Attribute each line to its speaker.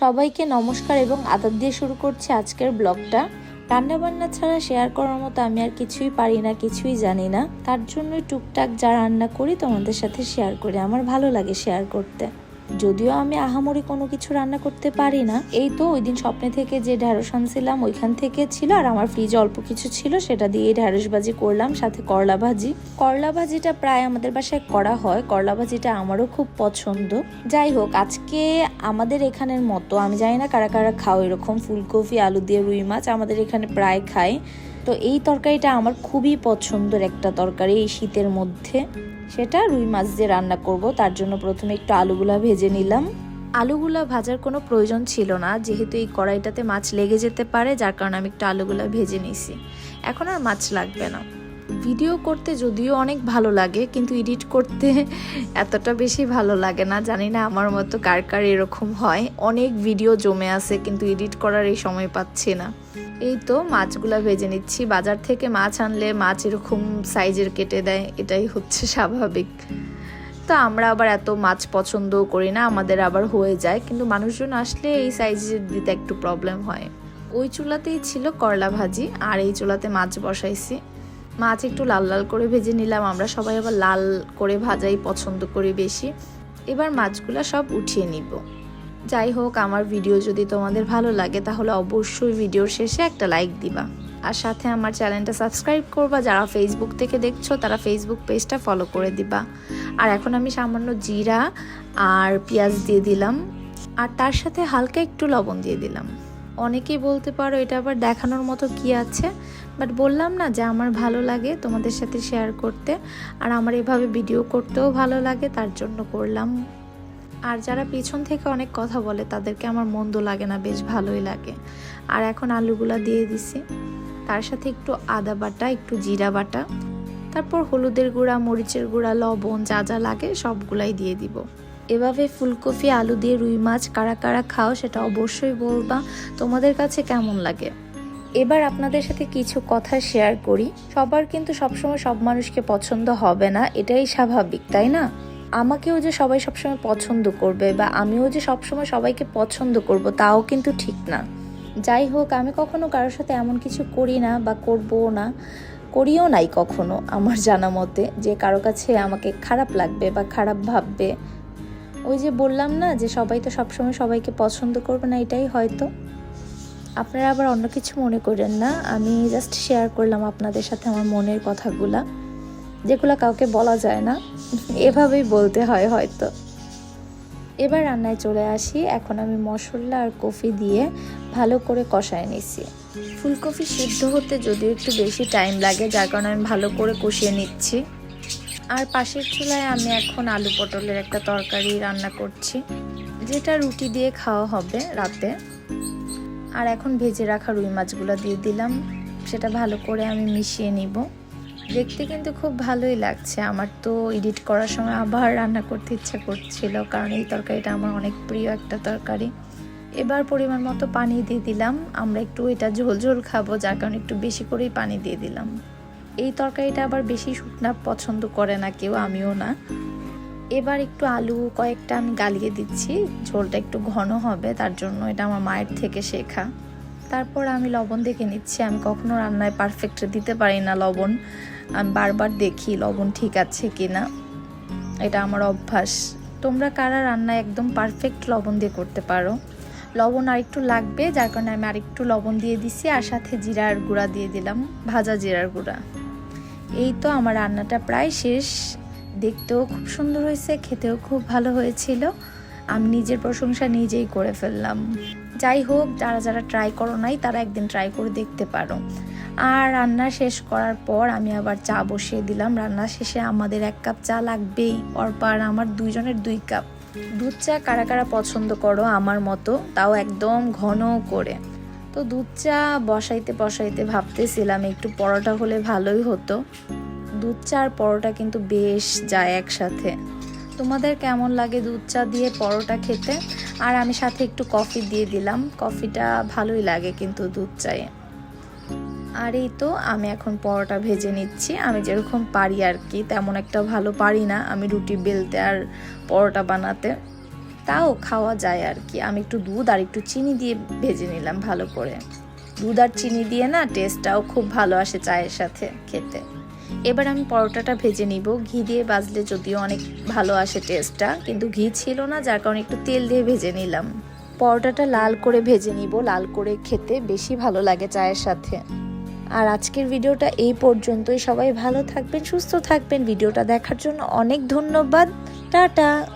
Speaker 1: সবাইকে নমস্কার এবং আদার দিয়ে শুরু করছি আজকের ব্লগটা। রান্নাবান্না ছাড়া শেয়ার করার মতো আমি আর কিছুই পারি না, কিছুই জানি না। তার জন্যই টুকটাক যা রান্না করি তোমাদের সাথে শেয়ার করি। আমার ভালো লাগে শেয়ার করতে। যদিও আমি আহামরি কোনো কিছু রান্না করতে পারি না, এই তো ওই দিন স্বপ্নে থেকে যে ঢ্যাঁড়স আনছিলাম ওইখান থেকে ছিল আর আমার ফ্রিজে অল্প কিছু ছিল, সেটা দিয়ে ঢ্যাঁড়স ভাজি করলাম, সাথে করলা ভাজি। করলা ভাজিটা প্রায় আমাদের বাসায় করা হয়, করলা ভাজিটা আমারও খুব পছন্দ। যাই হোক, আজকে আমাদের এখানের মতো, আমি জানি না কারা কারা খাও এরকম ফুলকপি, আলু দিয়ে রুই মাছ, আমাদের এখানে প্রায় খায়। তো এই তরকারিটা আমার খুবই পছন্দের একটা তরকারি এই শীতের মধ্যে। সেটা রুই মাছ দিয়ে রান্না করব। তার জন্য প্রথমে একটু আলুগুলা ভেজে নিলাম। আলুগুলা ভাজার কোনো প্রয়োজন ছিল না, যেহেতু এই কড়াইটাতে মাছ লেগে যেতে পারে, যার কারণে আমি একটু আলুগুলা ভেজে নিছি এখন আর মাছ লাগবে না। ভিডিও করতে যদিও অনেক ভালো লাগে, কিন্তু এডিট করতে এতটা বেশি ভালো লাগে না। জানি না আমার মতো কার কার এরকম হয়। অনেক ভিডিও জমে আছে, কিন্তু এডিট করার এই সময় পাচ্ছি না। এই তো মাছগুলা ভেজে নিচ্ছি। বাজার থেকে মাছ আনলে মাছ এরকম সাইজের কেটে দেয়, এটাই হচ্ছে স্বাভাবিক। তো আমরা আবার এত মাছ পছন্দও করি না, আমাদের আবার হয়ে যায়, কিন্তু মানুষজন আসলে এই সাইজের দিতে একটু প্রবলেম হয়। ওই চুলাতেই ছিল করলা ভাজি, আর এই চুলাতে মাছ বসাইছি। মাছ একটু লাল লাল করে ভেজে নিলাম। আমরা সবাই আবার লাল করে ভাজাই পছন্দ করি বেশি। এবার মাছগুলো সব উঠিয়ে নিব। যাই হোক, আমার ভিডিও যদি তোমাদের ভালো লাগে, তাহলে অবশ্যই ভিডিওর শেষে একটা লাইক দিবা। আর সাথে আমার চ্যানেলটা সাবস্ক্রাইব করবা। যারা ফেসবুক থেকে দেখছ, তারা ফেসবুক পেজটা ফলো করে দিবা। আর এখন আমি সামান্য জিরা আর পেঁয়াজ দিয়ে দিলাম। আর তার সাথে হালকা একটু লবণ দিয়ে দিলাম। অনেকেই বলতে পারো এটা আবার দেখানোর মতো কি আছে বাট বললাম না যে আমার ভালো লাগে তোমাদের সাথে শেয়ার করতে, আর আমার এভাবে ভিডিও করতেও ভালো লাগে, তার জন্য করলাম। আর যারা পিছন থেকে অনেক কথা বলে, তাদেরকে আমার মন্দ লাগে না, বেশ ভালোই লাগে। আর এখন আলুগুলা দিয়ে দিছি। তার সাথে একটু আদা বাটা, একটু জিরা বাটা, তারপর হলুদের গুঁড়া, মরিচের গুঁড়া, লবণ, যা যা লাগে সবগুলাই দিয়ে দিব। এভাবে ফুলকপি, আলু দিয়ে রুই মাছ কারা কারা খাও সেটা অবশ্যই বলবা। তোমাদের কাছে কেমন লাগে? এবার আপনাদের সাথে কিছু কথা শেয়ার করি। সবার কিন্তু সবসময় সব মানুষকে পছন্দ হবে না, এটাই স্বাভাবিক, তাই না? আমাকেও যে সবাই সবসময় পছন্দ করবে বা আমিও যে সবসময় সবাইকে পছন্দ করব তাও কিন্তু ঠিক না। যাই হোক, আমি কখনো কারোর সাথে এমন কিছু করি না বা করবও না, করিও নাই কখনো আমার জানা মতে যে কারও কাছে আমাকে খারাপ লাগবে বা খারাপ ভাববে। ওই যে বললাম না যে সবাই তো সবসময় সবাইকে পছন্দ করবে না, এটাই হয়তো। আপনারা আবার অন্য কিছু মনে করেন না, আমি জাস্ট শেয়ার করলাম আপনাদের সাথে আমার মনের কথাগুলা, যেগুলো কাউকে বলা যায় না, এভাবেই বলতে হয় হয়তো। এবার রান্নায় চলে আসি, এখন আমি মশলা আর কফি দিয়ে ভালো করে কষায় নিছি। ফুলকপি সিদ্ধ হতে যদিও একটু বেশি টাইম লাগে, যার কারণে আমি ভালো করে কষিয়ে নিচ্ছি। আর পাশের চুলায় আমি এখন আলু পটলের একটা তরকারি রান্না করছি, যেটা রুটি দিয়ে খাওয়া হবে রাতে। আর এখন ভেজে রাখা রুই মাছগুলো দিয়ে দিলাম, সেটা ভালো করে আমি মিশিয়ে নিব। দেখতে কিন্তু খুব ভালোই লাগছে, আমার তো এডিট করার সময় আবার রান্না করতে ইচ্ছা করছিল, কারণ এই তরকারিটা আমার অনেক প্রিয় একটা তরকারি। এবার পরিমাণ মতো পানি দিয়ে দিলাম, আমরা একটু এটা ঝোল ঝোল খাব, যার কারণে একটু বেশি করেই পানি দিয়ে দিলাম। এই তরকারিটা আবার বেশি শুকনা পছন্দ করে না কেউ, আমিও না। এবার একটু আলু কয়েকটা আমি গালিয়ে দিচ্ছি, ঝোলটা একটু ঘন হবে, তার জন্য এটা আমার মায়ের থেকে শেখা। তারপর আমি লবণ দেখে নিচ্ছি, আমি কখনো রান্নায় পারফেক্ট দিতে পারি না লবণ। আমি বারবার দেখি লবণ ঠিক আছে কি না এটা আমার অভ্যাস। তোমরা কারা রান্না একদম পারফেক্ট লবণ দিয়ে করতে পারো? লবণ আর একটু লাগবে, যার কারণে আমি আরেকটু লবণ দিয়ে দিছি, আর সাথে জিরার গুঁড়া দিয়ে দিলাম, ভাজা জিরার গুঁড়া। এই তো আমার রান্নাটা প্রায় শেষ। দেখতেও খুব সুন্দর হয়েছে, খেতেও খুব ভালো হয়েছিল। আমি নিজের প্রশংসা নিজেই করে ফেললাম। যাই হোক, যারা যারা ট্রাই করো নাই, তারা একদিন ট্রাই করে দেখতে পারো। আর রান্না শেষ করার পর আমি আবার চা বসিয়ে দিলাম। রান্না শেষে আমাদের এক কাপ চা লাগবেই। অর্পা আর আমার দুইজনের দুই কাপ। দুধ চা কারা কারা পছন্দ করো আমার মতো, তাও একদম ঘন করে। তো দুধ চা বসাইতে বসাইতে ভাবতেছিলাম, একটু পরোটা হলে ভালোই হতো। দুধ চা আর পরোটা কিন্তু বেশ যায় একসাথে। তোমাদের কেমন লাগে দুধ চা দিয়ে পরোটা খেতে? আর আমি সাথে একটু কফি দিয়ে দিলাম, কফিটা ভালোই লাগে কিন্তু দুধ চায়ে। আর এই তো, আমি এখন পরোটা ভেজে নিচ্ছি। আমি যেরকম পারি আর কি, তেমন একটা ভালো পারি না আমি রুটি বেলতে আর পরোটা বানাতে। তাও খাওয়া যায় আর কি। আমি একটু দুধ আর একটু চিনি দিয়ে ভেজে নিলাম ভালো করে। দুধ আর চিনি দিয়ে না টেস্টটাও খুব ভালো আসে চায়ের সাথে খেতে। এবার আমি পরোটাটা ভেজে নিব। ঘি দিয়ে বাজলে যদিও অনেক ভালো আসে টেস্টটা কিন্তু ঘি ছিল না, যার কারণে একটু তেল দিয়ে ভেজে নিলাম। পরোটাটা লাল করে ভেজে নিব। লাল করে খেতে বেশি ভালো লাগে চায়ের সাথে। আর আজকের ভিডিওটা এই পর্যন্তই। সবাই ভালো থাকবেন, সুস্থ থাকবেন। ভিডিওটা দেখার জন্য অনেক ধন্যবাদ। টাটা!